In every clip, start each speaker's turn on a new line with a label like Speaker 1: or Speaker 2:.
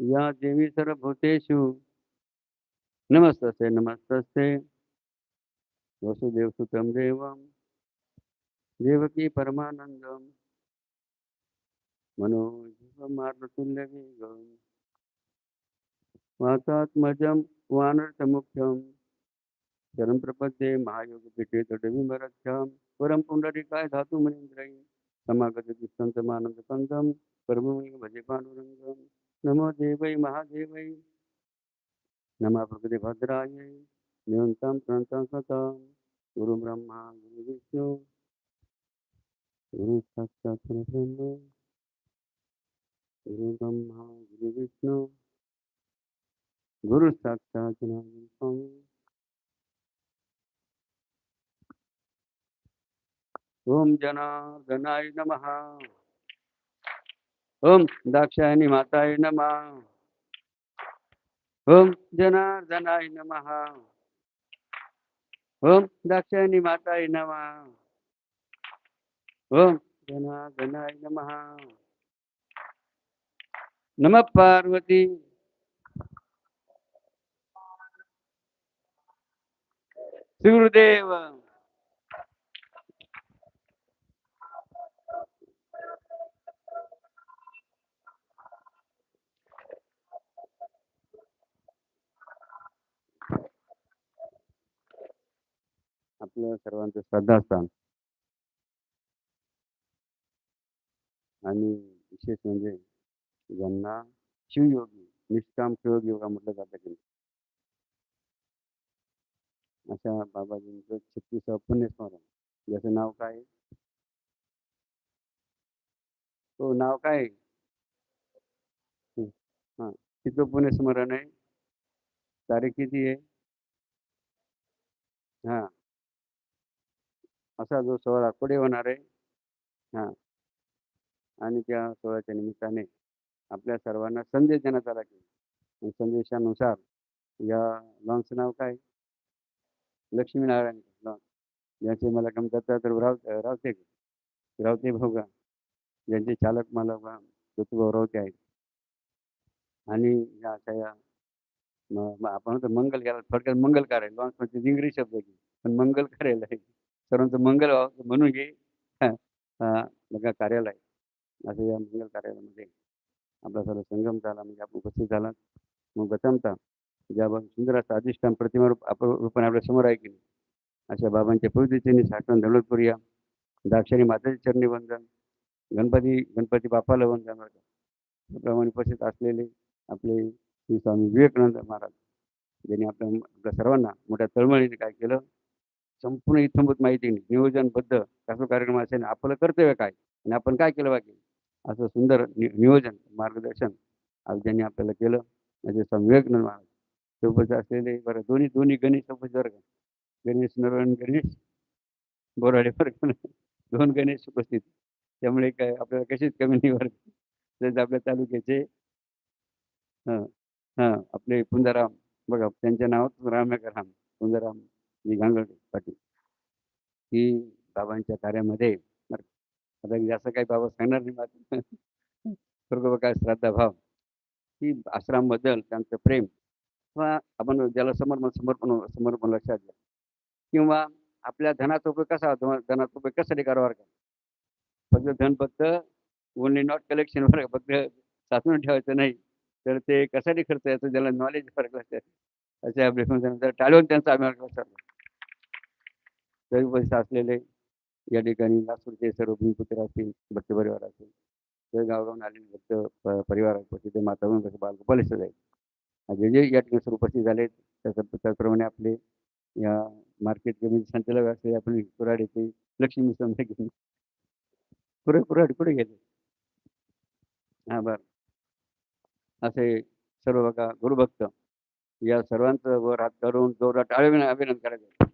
Speaker 1: या देवी सर्वभूतेषु। नमस्ते नमस्ते वसुदेव सुतम देव। देवकी परमानंदम मनोजीवमार्तुल्यवेगम मातात्मजम वानर्थमुख्यम चरम प्रपद्ये महायोगपीठे तटविमरक्षाम परम पुंडरीकाय धातुमनीन्द्रयी। समागत कंदम प्रभुमेव भजे पाण्डुरङ्गम्। नमो देवै महादेवै। नमः प्रकृति भद्रायै निरन्तं प्रणतं सतां। गुरु ब्रह्मा, गुरु विष्णु। गुरु साक्षात् परब्रह्म। गुरु ब्रह्मा, गुरु विष्णु। गुरु साक्षात् स्वामी। ओम जनार्दनाय नमः। ओम दाक्षायणी माताय नमः. ओम जनार्दनाय नमः. ओम दाक्षायणी माताय नमः. ओम जनार्दनाय नमः. नमः पार्वती. गुरुदेव आपलं सर्वांचं श्रद्धास्थान आणि विशेष म्हणजे ज्यांना शिवयोगी निष्काम शिवयोग योगा म्हटलं जातं की अशा बाबाजींचं छत्तीस पुण्यस्मरण. ज्याचं नाव काय आहे? तो नाव काय आहे? हा तिथं पुण्यस्मरण आहे. तारीख किती आहे? हा. असा जो सोहळा पुढे होणार आहे हा. आणि त्या सोहळ्याच्या निमित्ताने आपल्या सर्वांना संदेश देण्यात आला की संदेशानुसार या लॉन्सचं नाव काय? लक्ष्मीनारायण लॉन ज्याचे मला काम तर राव रावते रावते भाऊगा ज्यांचे चालक मला ऋतुभाऊ रावते आहेत. आणि या अशा या आपण म्हणतो मंगल केला थोडक्यात मंगल आहे लॉन्स म्हणजे इंग्लिश शब्द आहे. पण मंगल कार्यालय आहे सर्वांचं मंगल व्हावं म्हणून हे हा, बघा कार्यालय असं या मंगल कार्यालयामध्ये आपला सर्व संगम झाला म्हणजे आपण उपस्थित झाला. मग प्रथमतः ज्या बाबा सुंदर असं अधिष्ठान प्रतिमा रूप आप रूपाने आपल्यासमोर आहे की नाही अशा बाबांच्या पवित्रतेने साठवण दौलत करूया दाक्षिणी माताचे चरणी वंदन गणपती गणपती बाप्पाला वंदन त्याप्रमाणे उपस्थित असलेले आपले श्री स्वामी विवेकानंद महाराज ज्यांनी आपल्या आपल्या सर्वांना मोठ्या तळमळीने काय केलं संपूर्ण इथंभूत माहिती नियोजनबद्ध कसं कार्यक्रम असेल आपलं कर्तव्य काय? आणि आपण काय केलं पाहिजे? असं सुंदर नियोजन मार्गदर्शन आज ज्यांनी आपल्याला केलं म्हणजे स्वामी विवेकानंद महाराज असलेले बरं दोन्ही दोन्ही गणेश सोबत बरं का? गणेश नरवण गणेश बोराडे बरं दोन गणेश उपस्थित. त्यामुळे काय आपल्याला कशीच कमी नाही बरं तसेच आपल्या तालुक्याचे हां हां आपले पुंजाराम बघा त्यांच्या नावात रामनगर राम? पुंजाराम जी गांगर्डे पाटील. ही बाबांच्या कार्यामध्ये आता जास्त काही बाबा सांगणार नाही स्वर्गप्रकाश स्वर्ग की श्रद्धा भाव ही आश्रमाबद्दल त्यांचं प्रेम किंवा आपण ज्याला समर्पण समर्पण समर्पण लक्षात घ्या. किंवा आपल्या धनाचा उपयोग कसा धनाचा उपयोग कशासाठी कारभार करा फक्त धन फक्त ओनली नॉट कलेक्शन वर फक्त साचून ठेवायचं नाही. तर ते कशासाठी खर्च याचं ज्याला नॉलेज फरक लक्षात असे आपले टाळून त्यांचा आम्ही लक्षात असलेले या ठिकाणी नागपूरचे सर्व भूमिपुत्र असतील भक्त परिवार असेल तर गावगावून आलेले भक्त परिवार उपस्थित मातावरून माता कसं बालगोपाल आहे. जे जे या ठिकाणी सर्व उपस्थित झाले त्याच्या त्याचप्रमाणे आपले या मार्केट म्हणजे कमिटी संचालक असले आपण कुराडीचे लक्ष्मी समजा घेऊन कुरे कुराड कुठे गेले? हा बर. असे सर्व बघा गुरुभक्त. या सर्वांचं वर हात करून जोरात अभिनंदन करायचं.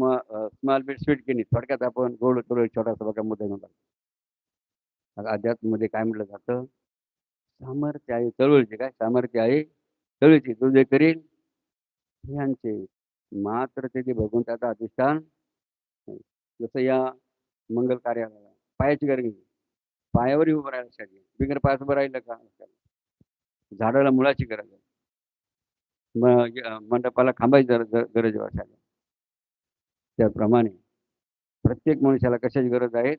Speaker 1: स्मॉल बिट स्वीट केली थोडक्यात आपण गोड थोडं छोटासा बघा मुद्दा म्हणतात आता अध्यात्ममध्ये काय म्हटलं जातं? सामर्थ्य आहे चळवळीचे. काय सामर्थ्य आहे? चळवळीचे. तू जे करील यांचे मात्र ते जे भगवंताचा अधिष्ठान जसं या मंगल कार्याला पायाची गरज नाही पायावरही उभं राहायला लक्षात बिगर पायात उभं राहिलं का? झाडाला मुळाची गरज आहे. मंडपाला खांबायची गरज गरज आहे. त्याप्रमाणे प्रत्येक मनुष्याला कशाची गरज आहे?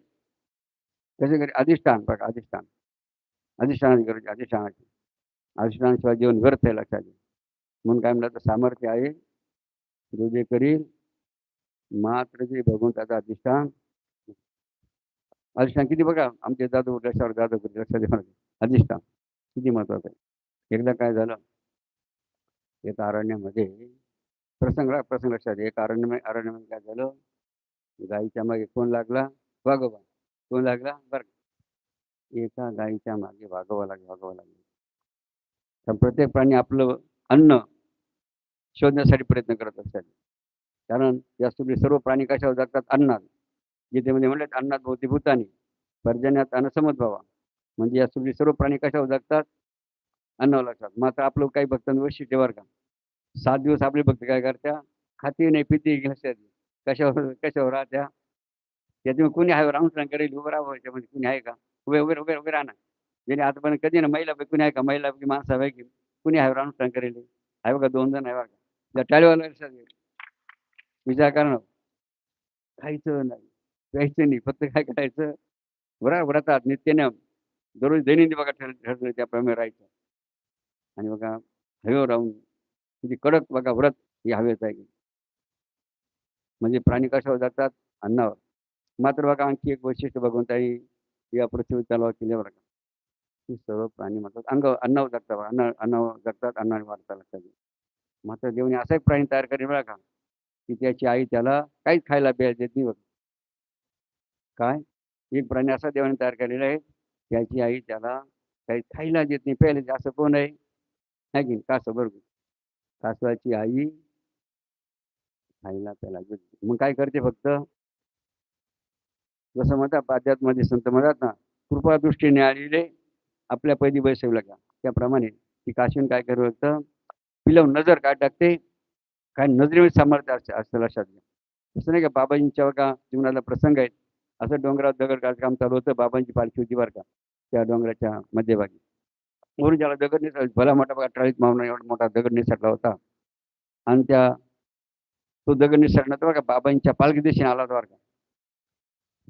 Speaker 1: कसे गरज? अधिष्ठान बघा अधिष्ठान. अधिष्ठानाची गरज अधिष्ठानाची. अधिष्ठानाशिवाय जीवन व्यर्थ आहे लक्षात घे म्हणून काय म्हणलं तर सामर्थ्य आहे. जो जे करील. मात्र जे भगवंताचं अधिष्ठान अधिष्ठान किती बघा? आमचे जादू लक्षावर जादू लक्षात द्या अधिष्ठान किती महत्वाचं आहे. एकदा काय झालं? एका अरण्यामध्ये प्रसंग प्रसंग लक्षात एक एका अरण्य अरण्यामध्ये काय झालं? गाईच्या मागे कोण लागला? वाघोबा कोण लागला? बरं का? एका गाईच्या मागे वाघोबा लागला वाघोबा लागला. तर प्रत्येक प्राणी आपलं अन्न शोधण्यासाठी प्रयत्न करत असतात कारण या सगळे सर्व प्राणी कशावर जगतात? अन्नात गीतेमध्ये म्हणले अन्नात भोवती भूतानी पर्जन्यात अन्न भावा. म्हणजे या सगळी सर्व प्राणी कशावर जगतात? अन्नावर लागतात. मात्र आपलं काही भक्तांनी वैशिष्ट्य बरं का. सात दिवस आपले भक्त काय करत्या? खाती नाही पिती लक्षात कशावर कशावर राहत्या? त्याच्यामुळे कुणी आहे? रामसरांकडे करेल उभं राहावं म्हणजे कुणी आहे का? उभे उभे उभे उभे राहणार ज्याने आतापर्यंत कधी ना महिला कुणी आहे का? महिला की. माणसापैकी कुणी आहे? रामसरांकडे आहे बघा दोन जण आहे बघा. त्या टाळीवाला लक्षात विचार करणं खायचं नाही प्यायचं नाही फक्त काय करायचं? बरं व्रतात नित्यने दररोज दैनंदिन बघा ठर ठरलं त्याप्रमाणे राहायचं. आणि बघा हवेवर राहून म्हणजे कडक बघा व्रत हे हवेच आहे म्हणजे प्राणी कशावर जातात? अन्नावर. मात्र बघा आणखी एक वैशिष्ट्य भगवंताई या पृथ्वी चालवा केल्यावर बरं का. की सर्व प्राणी म्हणतात अंग अन्नावर जगतात बघा. अन्न अन्नावर जगतात अन्नाने वाढतात लक्षात मात्र देवने असा एक प्राणी तयार करेल बघा का की त्याची आई त्याला काहीच खायला प्यायला देत नाही बघा. काय? एक प्राणी असा देवाने तयार केलेला आहे त्याची आई त्याला काही खायला देत नाही. प्यायला असं कोण आहे? की का कासव बरोबर. सासवाची आई खायला त्याला मग काय करते फक्त? जसं म्हणतात पाद्यातमध्ये संत म्हणतात ना कृपा दृष्टीने आलेले आपल्या पैदी बैसवलं का त्याप्रमाणे ती काशीन काय करू शकतं पिलवून नजर काय टाकते. काय नजरेमध्ये सामर्थ्य असते असतं लक्षात घ्या. तसं नाही का बाबाजींच्या का जीवनाला प्रसंग आहेत असं डोंगरात दगड काढायचं काम चालू होतं बाबांची पालखी होती बरं का त्या डोंगराच्या मध्यभागी. वरून ज्याला दगड निसळ भला मोठा बघा टाळीत मावना एवढा मोठा दगड निसटला होता. आणि त्या तो दगड निसटला तर बघा बाबांच्या पालखी दिशेने आला होता बरं का.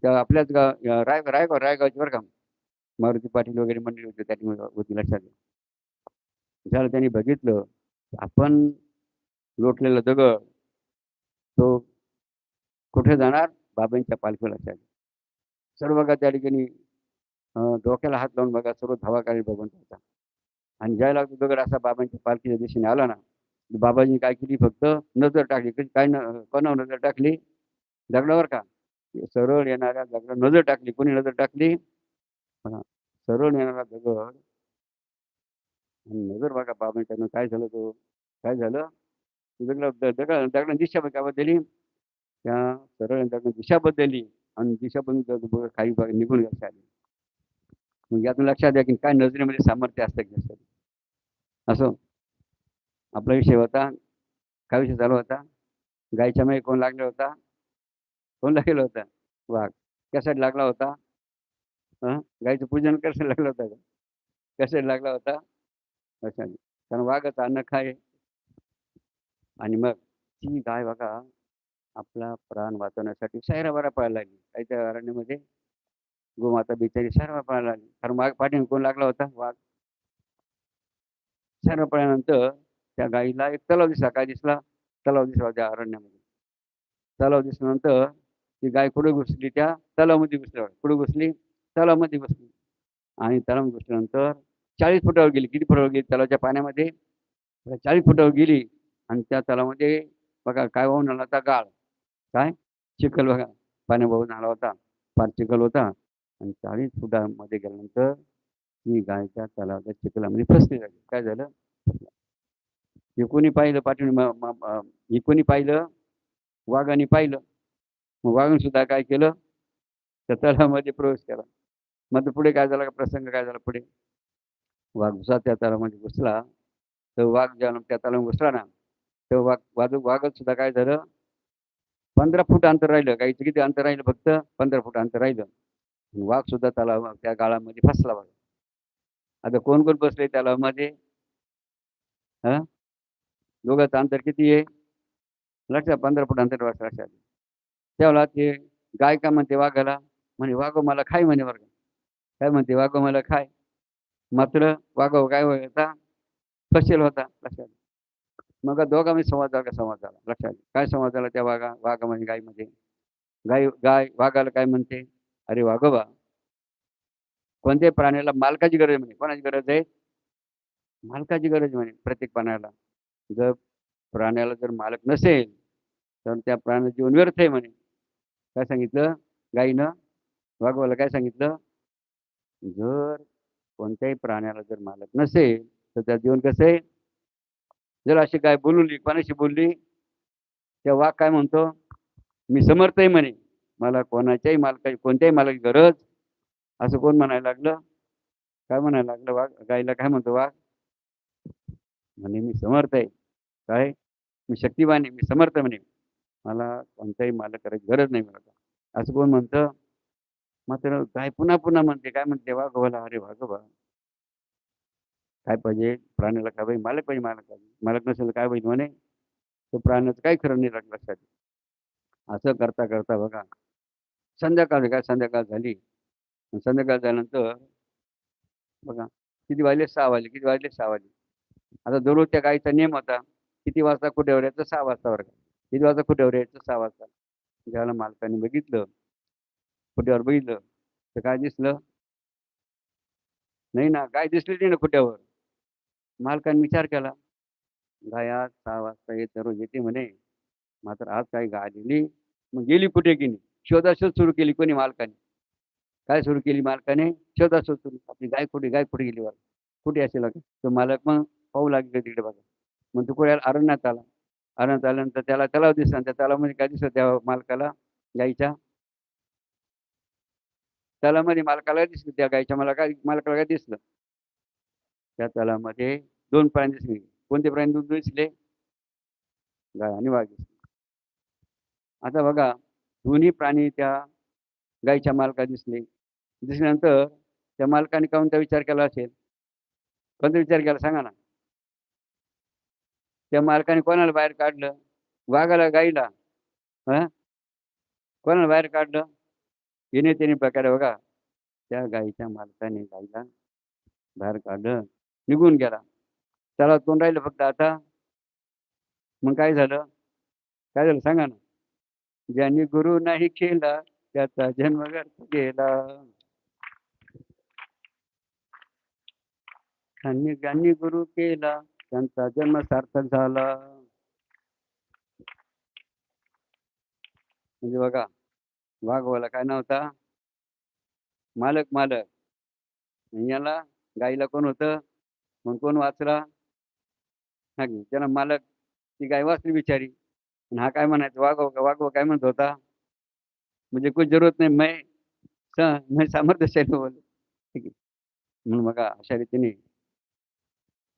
Speaker 1: त्या आपल्याच गाव या राय रायगाव रायगावची बरं का. मारुती पाटील वगैरे मंडळी होते त्या ठिकाणी होती लक्षात ज्याला त्यांनी बघितलं आपण लोटलेला दगड तो कुठे जाणार? बाबांच्या पालखीला लक्षात घ्या. सर्व बघा त्या ठिकाणी डोक्याला हात लावून बघा सर्व धावा काढी भगवंताचा. आणि ज्याला तो दगड असा बाबांच्या पालखीच्या दिशेने आला ना बाबाजीने काय केली फक्त नजर टाकली. कधी काय न कोणावर नजर टाकली? दगडावर का? सरळ येणाऱ्या दगड नजर टाकली. कोणी नजर टाकली? सरळ येणारा दगड. आणि नजर बघा बाबांच्या काय झालं तो. काय झालं? दगड दगड दगड दिशा काय बदलली त्या सरळ दगड दिशा बदलली आणि दिशा बदलून काही भाग निघून गेला आली मग यातून लक्षात द्या की काय नजरेमध्ये सामर्थ्य असतं की असो. आपला विषय होता. काय विषय चालू होता? गायच्या मागे कोण लागला होता? कोण लागला होता? वाघ. कशासाठी लागला होता? हा? गायचं पूजन कशासाठी लागलं होतं? का कशासाठी लागला होता? कशाने कारण वाघच अन्न खाय. आणि मग ती गाय बघा आपला प्राण वाचवण्यासाठी सायराबारा पळायला लागली. आयच्या अरण्यामध्ये गोमाता बिचारी सर्व पळायला लागली. कारण वाघ पाठीने कोण लागला होता? वाघ. सर्व पळल्यानंतर त्या गाईला एक तलाव दिसला. काय दिसला? तलाव दिसला त्या अरण्यामध्ये. तलाव दिसल्यानंतर ती गाय कुठे घुसली. त्या तलावामध्ये घुसली कुठे घुसली तलावामध्ये घुसली. आणि तलावामध्ये घुसल्यानंतर चाळीस फुटावर गेली. किती फुटावर गेली? तलावाच्या पाण्यामध्ये. चाळीस फुटावर गेली आणि त्या तलावामध्ये बघा काय वाहून आला होता गाळ. काय? चिखल बघा. पाण्या वाहून आला होता. फार चिखल होता. आणि चाळीस फुटामध्ये गेल्यानंतर मी गायच्या तलावाच्या चिखलामध्ये फसली झाली. काय झालं? एकोणी पाहिलं पाठवून एकोणी पाहिलं? वाघाने पाहिलं. मग वाघन सुद्धा काय केलं? त्या तलावामध्ये प्रवेश केला. मग पुढे काय झाला? का प्रसंग काय झाला पुढे? वाघ घुसा त्या तलावामध्ये घुसला तर वाघ ज्या त्या तलावामध्ये घुसला ना तर वाघ वाघ वाघच सुद्धा काय झालं? पंधरा फूट अंतर राहिलं. गाईचं किती अंतर राहिलं? फक्त पंधरा फूट अंतर राहिलं. वाघ सुद्धा तलाव त्या गाळामध्ये फसला वाघ आता कोण कोण बसले तलावामध्ये? हा? दोघांचं अंतर किती आहे? लक्षात पंधरा फूट अंतर वाच लक्षात त्यावेळेला ते गाय का म्हणते वाघाला? म्हणे वाघो मला खाय म्हणे वर्ग काय म्हणते वाघो मला खाय. मात्र वाघो काय होता फसेल होता लक्षात. मग दोघांमध्ये संवाद झाला का? संवाद झाला लक्षात. काय संवाद झाला त्या वाघा वाघा म्हणजे गायमध्ये? गाय गाय वाघाला काय म्हणते? अरे वाघोबा कोणत्याही प्राण्याला मालकाची गरज म्हणे. कोणाची गरज आहे? मालकाची गरज म्हणे प्रत्येक प्राण्याला. जर प्राण्याला जर मालक नसेल तर त्या प्राण्याचं जीवन व्यर्थ आहे म्हणे. काय सांगितलं? गाईनं? वागवायला काय सांगितलं? जर कोणत्याही प्राण्याला जर मालक नसेल तर त्या जीवन कसं आहे? जर अशी गाय बोलवली कोणाशी बोलली त्या वाघ काय म्हणतो? मी समर्थ आहे म्हणे. मला कोणाच्याही मालकाची कोणत्याही मालकाची गरज असं कोण म्हणायला लागलं? काय म्हणायला लागलं? वाघ गायला काय म्हणतो? वाघ म्हणे मी समर्थ आहे. काय? मी शक्तिवान आहे. मी समर्थ म्हणे. मला कोणताही मालक करायची गरज नाही मला असं कोण म्हणतं? मात्र काय पुन्हा पुन्हा म्हणते. काय म्हणते? वाघोबाला अरे वाघोबा काय पाहिजे? प्राण्याला काय पाहिजे? मालक पाहिजे मालक पाहिजे. मालक नसेल काय पाहिजे म्हणे. तो प्राण्याचं काही खरं नाही लागलं लक्षात असं करता करता बघा. संध्याकाळ काय संध्याकाळ झाली? संध्याकाळ झाल्यानंतर बघा किती वाजले? सहा वाजले. किती वाजले? सहा वाजले. आता दररोज त्या गाईचा नियम होता किती वाजता कुठेवर यायचं सहा वाजता बरं का किती वाजता कुठेवर यायचं सहा वाजता. ज्याला मालकाने बघितलं कुठ्यावर बघितलं तर काय दिसलं? नाही ना गाय दिसली नाही ना कुठ्यावर मालकाने विचार केला गाय आज सहा वाजता येत दररोज येते म्हणे. मात्र आज काय गाय आलेली मग गेली कुठे की नाही? शोधाशोध सुरू केली कोणी मालकाने? काय सुरू केली मालकाने? शोधा सुरू. आपली गाय कुठे? गाय कुठे गेली बघा कुठे असेल तो मालक मग पाहू लागले तिकडे बघा. मग तो कुठे अरण्यात आला. अरण्यात आल्यानंतर त्याला तलाव दिसला त्या तलावामध्ये काय दिसलं? त्या मालकाला गायीच्या तलामध्ये मालकाला दिसलं. त्या गायच्या मला काय मालकाला काय दिसलं? त्या तलामध्ये दोन प्राणी दिसले. कोणते प्राणी दूध दिसले? गाय आणि वाघ दिसले. आता बघा दोन्ही प्राणी त्या गायच्या मालका दिसले. दिसल्यानंतर त्या मालकाने कोणता विचार केला असेल? कोणता विचार केला सांगा ना. त्या मालकाने कोणाला बाहेर काढलं? वाघाला गाईला? हा? कोणाला बाहेर काढलं? येणे त्याने प्रकारे बघा. त्या गाईच्या मालकाने गाईला बाहेर काढलं. निघून गेला. त्याला तोंड राहिलं फक्त आता. मग काय झालं? काय झालं सांगा ना. ज्यांनी गुरु नाही केला त्याचा जन्म व्यर्थ गेला. त्यांनी ज्ञानी गुरु केला त्यांचा जन्म सार्थक झाला. म्हणजे बघा वाघवाला काय नव्हता? मालक मालक. याला गाईला कोण होतं? मग कोण वाचला? हा त्याला मालक ती गाय वाचली बिचारी. हा काय म्हणायचं? वाघ वाघ काय म्हणत होता? मुझे कोई जरूरत नाही मैं स- मैं सामर्थ्यशाली बोल। ठीक आहे म्हणून बघा अशा रीतीने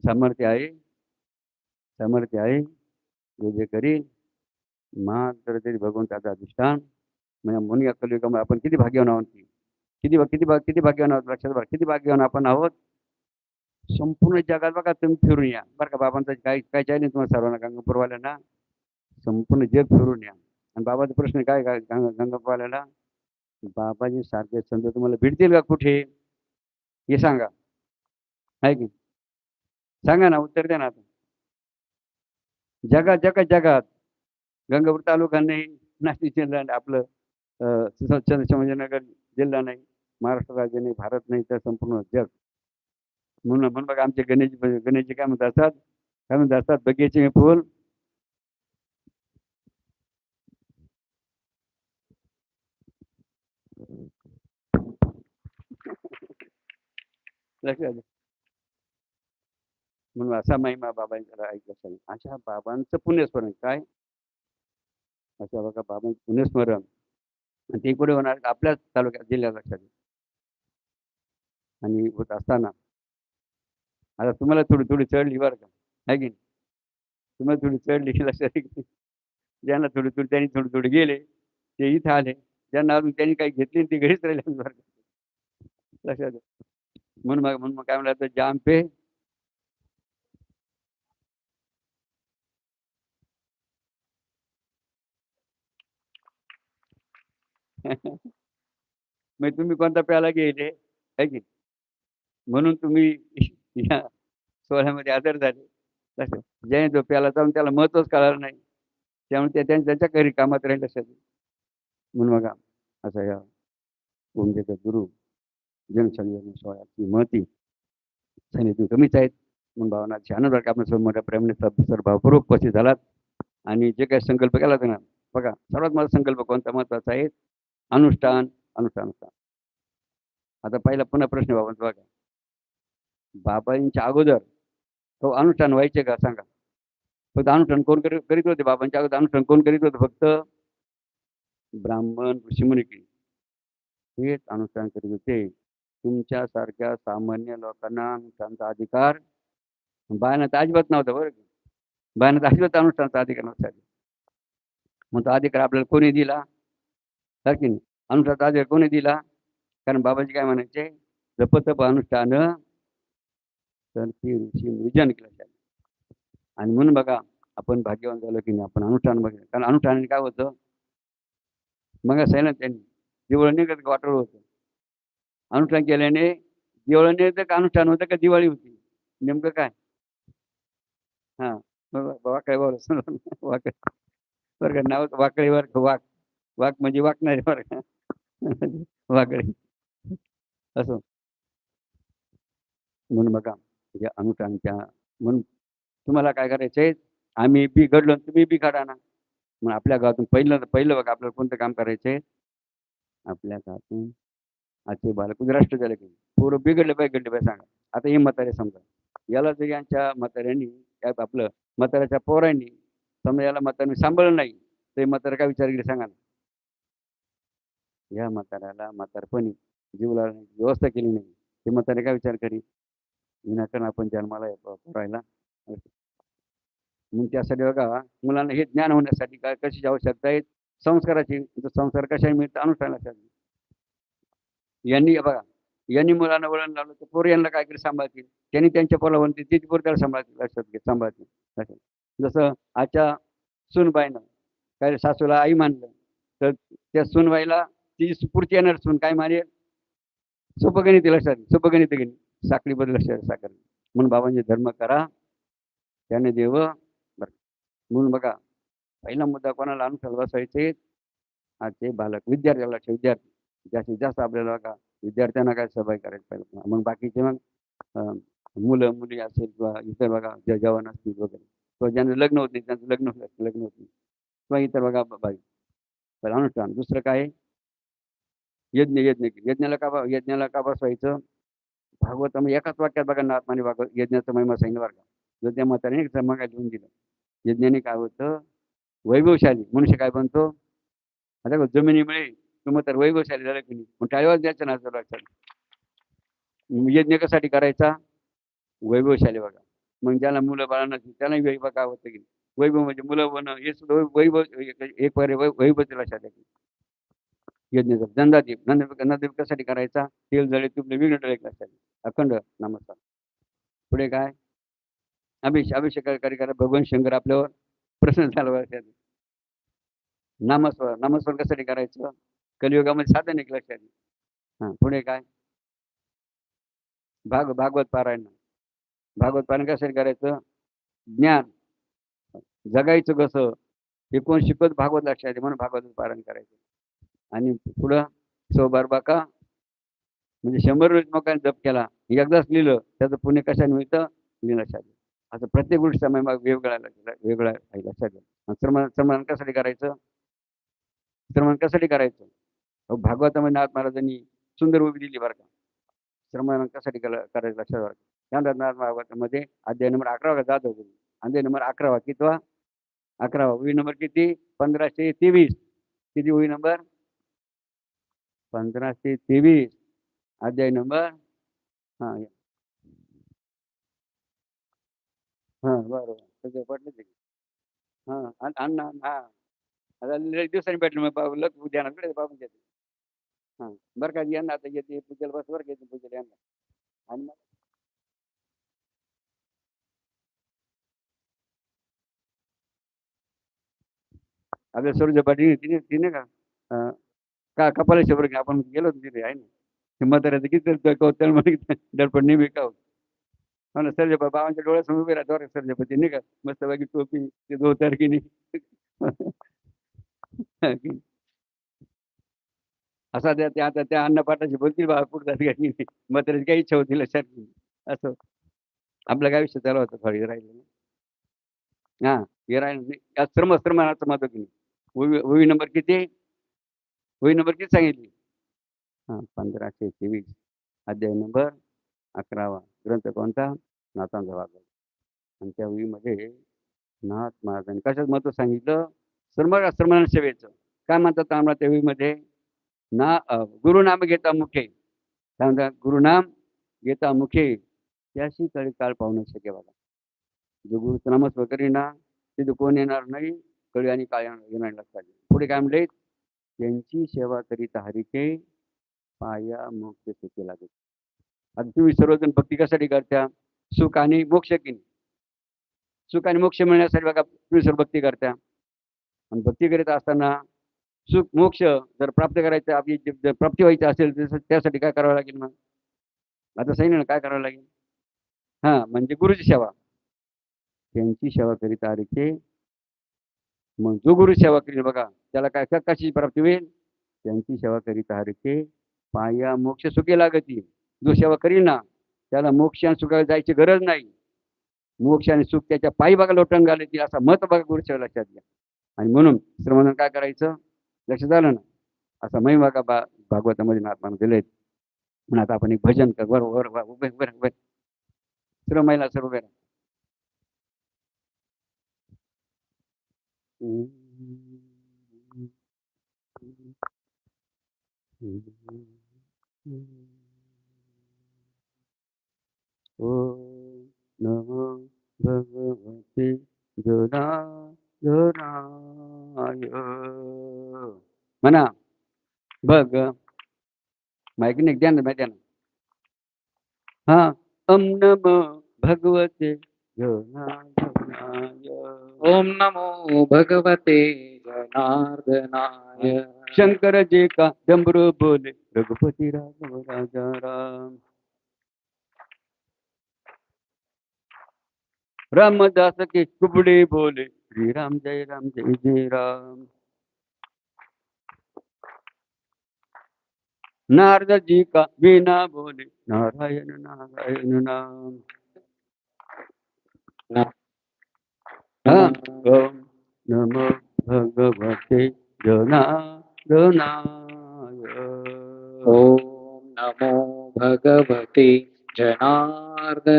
Speaker 1: सामर्थ्य आहे सामर्थ्य आहे जो जे करील मात्र तरी भगवंताचा अधिष्ठान म्हणजे म्हणून या आपण किती भाग्यवान आहोत की? किती किती भाग किती भाग्यवान आहोत लक्षात बघा किती भाग्यवान आपण आहोत? संपूर्ण जगात बघा तुम्ही फिरून या. बरं का बाबांचं काय काय नाही तुम्हाला सर्वांना गंगापूरवाल्यांना. संपूर्ण जग फिरून या. आणि बाबाचा प्रश्न काय काय गंगा गंगापूरवाल्याला बाबाजी सारखे संत तुम्हाला भेटतील का कुठे? हे सांगा. आहे की? सांगा ना उत्तर द्या ना आता. जगात जगात जगात. गंगापूर तालुका नाही नाशिक जिल्हा नाही, आपलं अं, जिल्हा नाही महाराष्ट्र राज्य नाही भारत नाही तर संपूर्ण जग. म्हणून म्हणून बघा आमचे गणेश गणेशजी काय म्हणत असतात? काय म्हणतात असतात? बगीचे फुल. लक्षात आलं? म्हणून असा महिमा बाबांकडे ऐकलं असेल. अशा बाबांचं पुण्यस्मरण काय? अशा बघा बाबांचं पुण्यस्मरण. आणि ते कुठे होणार आपल्याच तालुक्यात जिल्ह्यात लक्षात आणि होत असताना आता तुम्हाला थोडी थोडी चढली बरं का. आहे की नाही? तुम्हाला थोडी चढली लक्षात ज्यांना थोडी थोडी त्यांनी थोडी थोडी गेले ते इथं आले. ज्यांना अजून त्यांनी काही घेतली ते घरीच राहिले बरं लक्षात म्हणून मग म्हणून मग काय म्हणलं जाम पे. मग तुम्ही कोणता प्याला गेले? आहे की? म्हणून तुम्ही या सोहळ्यामध्ये आदर झाले. तसं. ज्याने तो प्याला जाऊन त्याला महत्वच कळणार नाही. त्यामुळे ते त्यांच्या त्यांच्या घरी कामात राहील लक्षात म्हणून मग असं या भूमिकेचा गुरु जनसंघ सोहळ्याची महती. सांगितली कमीच आहेत. म्हणून भावनाची आनंद वाटला आपण समोर प्रेमने सर भावपूर्वक उपस्थित झालात. आणि जे काही संकल्प केला होता ना बघा सर्वात माझा संकल्प कोणता महत्त्वाचा आहे? अनुष्ठान अनुष्ठान अनुष्ठान आता पहिला पुन्हा प्रश्न बाबांचा बघा. बाबांच्या अगोदर तो अनुष्ठान व्हायचे का? सांगा. फक्त अनुष्ठान कोण करीत होते? बाबांच्या अगोदर अनुष्ठान कोण करीत होते? फक्त ब्राह्मण ऋषीमुनी हेच अनुष्ठान करीत होते. तुमच्यासारख्या सामान्य लोकांना अनुष्ठानचा अधिकार बायनात तर अजिबात नव्हता बरं का. तर अजिबात अनुष्ठानचा अधिकार नव्हता. मग तो अधिकार आपल्याला कोणी दिला? का की नाही? अनुष्ठानचा अधिकार कोणी दिला? कारण बाबाजी काय म्हणायचे? जप तप अनुष्ठान तर ती ऋषी विजन केलं आणि म्हणून बघा आपण भाग्यवान झालो की नाही आपण अनुष्ठान बघितलं. कारण अनुष्ठानाने काय होतं? मग असं ना त्यांनी जेवढं निघत वाटलं होतं. अनुष्ठान केल्याने दिवाळी निघतं का अनुष्ठान होतं का दिवाळी होती. नेमकं काय? हा वाकडे वाकड बरं का नाव वाकडे वर्ग वाक वाक म्हणजे वाकणारे बरं का. वाकडे असं. म्हणून बघा म्हणजे अनुष्ठानच्या म्हणून तुम्हाला काय करायचं आहे? आम्ही बी घडलो तुम्ही बी घडा ना. मग आपल्या गावातून पहिलं पहिलं बघा आपल्याला कोणतं काम करायचं आहे? आपल्या गावातून आजचे बालक राष्ट्र झाले की पोरं बिघडले पाहिजे घडले पाहिजे सांगा. आता हे म्हातारे समजा. याला जर यांच्या म्हाताऱ्यांनी आपलं म्हाताऱ्याच्या पोरांनी समजा याला म्हाताऱ्यांनी सांभाळलं नाही तर हे म्हातारा काय विचार केली सांगा ना. या म्हाताऱ्याला म्हातारपणी जीवला व्यवस्था केली नाही. ते म्हातारे काय विचार करी विनाकारण आपण जन्माला येतो पोरायला. मग त्यासाठी बघा मुलांना हे ज्ञान होण्यासाठी काय कशाची आवश्यकता आहे संस्काराची संस्कार कशाने मिळतं अनुष्ठानासाठी. यांनी बघा यांनी मुलांना वळण लावलं तर पोर यांना काय करी सांभाळतील? त्यांनी त्यांच्या पोला म्हणतील तीच पोर त्याला सांभाळतील लक्षात घे सांभाळतील. जसं आजच्या सुनबाईनं काय सासूला आई मानलं तर त्या सुनबाईला ती सुपूर्ती येणार सून काय मानेल सोपं लक्षात घे, सोपं साखळी बदल लक्षात साखर. म्हणून बाबांचे धर्म करा त्याने देव बर. म्हणून बघा पहिला मुद्दा कोणाला अनुसार बसायचे ते बालक विद्यार्थी लक्ष विद्यार्थी. जास्तीत जास्त आपल्याला का विद्यार्थ्यांना काय सहभागी करायचं पाहिजे मग बाकीचे मग अं, मुलं मुली असेल किंवा इतर बघा जे जवान असतील वगैरे. किंवा ज्यांचं लग्न होत नाही त्यांचं लग्न होत लग्न होत नाही. किंवा इतर बघा बाई. तर अनुष्ठान दुसरं काय यज्ञ यज्ञ. यज्ञाला का यज्ञाला का बसवायचं? भागवत म्हणजे एकाच वाक्यात बघा नात्माने भागवत यज्ञाचं महिमा सांगितलं बरं का. जर त्या म्हाताऱ्याने समागा लिहून दिलं. यज्ञाने काय होतं? वैभवशाली मनुष्य काय बनतो? आता जमिनीमुळे तुम्ही तर वैभवशाली झालं की नाही? पण टाळीवर द्यायचं ना जर लक्षात यज्ञ कशासाठी करायचा? वैभवशाली बघा. मग ज्याला मुलं बाळा नसतील त्यालाही वैभव का होतं की वैभव म्हणजे मुलं बनणं हे सुद्धा वैभव एक- पर्याय वै- वैभवच्या लक्षात आहे. यज्ञ नंदादीप नंदादीप नंदादीप कशासाठी करायचा? तेल जळे तुपले विघ्न टळे लक्षात अखंड नमस्कार. पुढे काय? अभिषेक अभिषेक करी करा. भगवान शंकर आपल्यावर प्रसन्न झाला बरं नामस्वर नामस्वर कशासाठी करायचं? कलियुगामध्ये साधन एक लक्षात. हा. पुढे काय? भाग भागवत पारायण. भागवत पारायण कशासाठी करायचं? ज्ञान. जगायचं कसं? हे कोण शिकवत? भागवत लक्षात आहे म्हणून भागवत पारायण करायचं. आणि पुढं सोबार बाका म्हणजे शंभर रोज मग जप केला. एकदाच लिहिलं. त्याचं पुण्य कशाने मिळतं? लिहिलं. असं प्रत्येक गोष्टीचा महिमा वेगळा वेगळा आहे लक्षात घ्या. श्रमण श्रमण कशासाठी करायचं? श्रमण कशासाठी करायचं? भागवतामध्ये नाथ महाराजांनी सुंदर उभी दिली बरं का. श्रमण कशासाठी करायचं लक्षात बरं का त्यानंतर नाथ भागवतामध्ये अध्याय नंबर अकरावा का जाधव गुरु अध्याय नंबर अकरावा कितवा? अकरावा. उवी नंबर किती? पंधराशे तेवीस. किती उवी नंबर? पंधराशे तेवीस. अध्याय नंबर? हा हा बरोबर. पटलं ते. हा अण्णा हां. आता दिवसांनी भेटलं मग बाबा लग ध्यानात कडे हा. बरं का यांना आता येते पूजेला बस बरं घेते येते पूजेला यांना. आणि मग? आपल्या सरोजा पाटील तिने तिने का? अं, का कपालेश्वर बरं का आपण गेलो होतो तिथे आहे ना? ते म्हाताऱ्याचं किती कौतलमध्ये दडपण नेहमी का हो ना सरजा बाबांच्या डोळ्यासमोर उभे राहतो बरं पाटील नाही का? मस्त बाकी टोपी ते धोतर की नाही? असा त्या त्या आता त्या अन्नपाठाची बोलतील बा कुठं जात काही नाही काही इच्छा होती लक्षात असं. आपलं काय विषय चालू होता थोडी राहिलं हा हे राहिलं नाही. या श्रम श्रमानाचं महत्त्व की नाही. नंबर किती? वही नंबर किती सांगितली? हा पंधराशे तेवीस अध्याय नंबर अकरावा. ग्रंथ कोणता? नाथांचा वाद आणि त्या वहीमध्ये नाथ महाराजांनी कशाच महत्त्व सांगितलं? सर्व सर्वांना सेवेचं. काय म्हणतात आम्हाला त्या वहीमध्ये ना गुरुनाम घेता मुखे. सांगता गुरुनाम घेता मुखे त्याशी कळी काळ पाहू शक्य शके बघा जो गुरुचं करीना तिथे कोण येणार नाही कळी आणि काळ येणार लक्षात. पुढे काय म्हणले? त्यांची सेवा करीत हरिके पाया मोक्ष सुखी लागेल. आता तुम्ही सर्वजण भक्ती कशासाठी करता? सुख आणि मोक्ष की सुख आणि मोक्ष मिळण्यासाठी बघा तुम्ही सर्व भक्ती करता. आणि भक्ती करीत असताना सुख मोक्ष जर प्राप्त करायचं आपली जर प्राप्ती व्हायची असेल तर त्यासाठी काय करावं लागेल मग? आता सही ना काय करावं लागेल? हा म्हणजे गुरुची सेवा. त्यांची सेवा करीत आले मग जो गुरु सेवा करील बघा त्याला काय कशी प्राप्ती होईल? त्यांची सेवा करीत हरके पाया मोक्ष सुखी लागती जो सेवा करील ना त्याला मोक्ष आणि सुखाला जायची गरज नाही. मोक्ष आणि सुख त्याच्या पायी बघा लोटंग घालतील असा मत बघा गुरुसेवा लक्षात घ्या. आणि म्हणून श्रमण काय करायचं? लक्षात आलं ना असा मै बघा बा भागवतामध्ये महात्मानं दिले म्हणून आता आपण एक भजन कर वर वर वर उभे उभे उभे सर्व महिला सर्व उभे राहा. ओ नमो भगवते जना जनाय म्हणा बघ माहिती द्या ना माहिती ना हा अम नम भगवते
Speaker 2: ओम नमो भगवते जनार्दनाय
Speaker 1: शंकर जी का डमरू बोले रघुपति राघव राजा राम रामदास के कुबड़े बोले श्री राम जय राम जय जय राम नारद जी का बिना बोले नारायण नारायण नाम. ओम नमो भगवते जनार्दनाय.
Speaker 2: ओम नमो भगवते जनार्दनाय.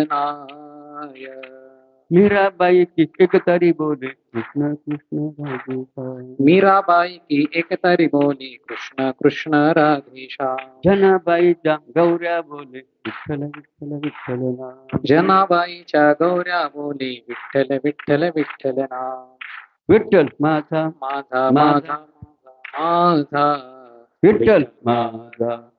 Speaker 1: मीराबाई की एक तारी बोले कृष्ण कृष्ण राधे श्याम.
Speaker 2: मीराबाई की एक तरी बोली कृष्ण कृष्ण राधेशा
Speaker 1: जनाबाईच्या गौऱ्या बोले विठ्ठल विठ्ठल विठ्ठल
Speaker 2: जनाबाईच्या गौऱ्या बोली विठ्ठल विठ्ठल विठ्ठल नाम।
Speaker 1: विठ्ठल माझा
Speaker 2: माझा माझा माझा
Speaker 1: विठ्ठल माझा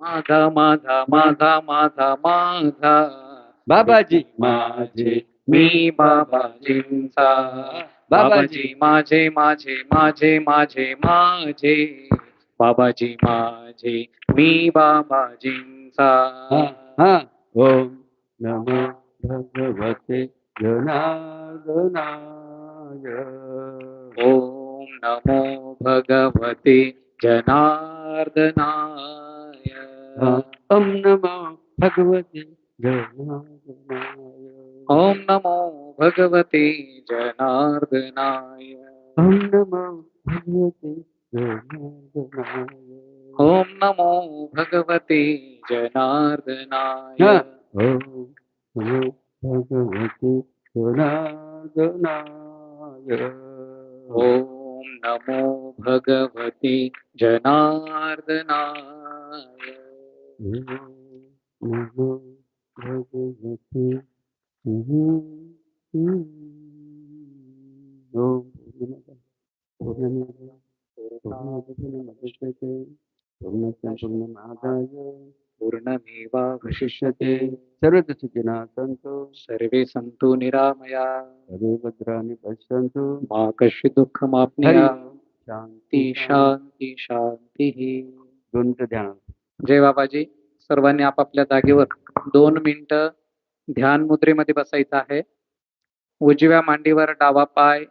Speaker 2: माझा माझा माझा माझा माझा
Speaker 1: बाबाजी।
Speaker 2: माझे मी बाबाजींचा। बाबाजी माझे माझे माझे माझे माझे। बाबाजी माझे मी बाबाजींचा।
Speaker 1: ओम नमो भगवते जनार्दनाय।
Speaker 2: ओम नमो भगवते जनार्दनाय।
Speaker 1: ओम नमो भगवते जनार्दनाय
Speaker 2: ओम नमो भगवते जनार्दनाय।
Speaker 1: ओम नमो भगवते जनार्दनाय।
Speaker 2: ओम नमो भगवते जनार्दनाय.
Speaker 1: ओम नमो भगवते जनार्दनाय।
Speaker 2: ओम नमो भगवते जनार्दनाय। पूर्णमेवावशिष्यते।
Speaker 1: सुखिनः सन्तु
Speaker 2: सर्वे सन्तु निरामया।
Speaker 1: सर्वे भद्राणि पश्यन्तु।
Speaker 2: मा कश्चित् दुःखमाप्नुयात्। शांती
Speaker 1: दोन मिनिटं ध्यान
Speaker 2: जय बाबाजी. सर्वांनी आपापल्या जागेवर दोन मिनिटं ध्यान मुद्रेमध्ये बसायचं आहे. उजव्या मांडीवर डावा पाय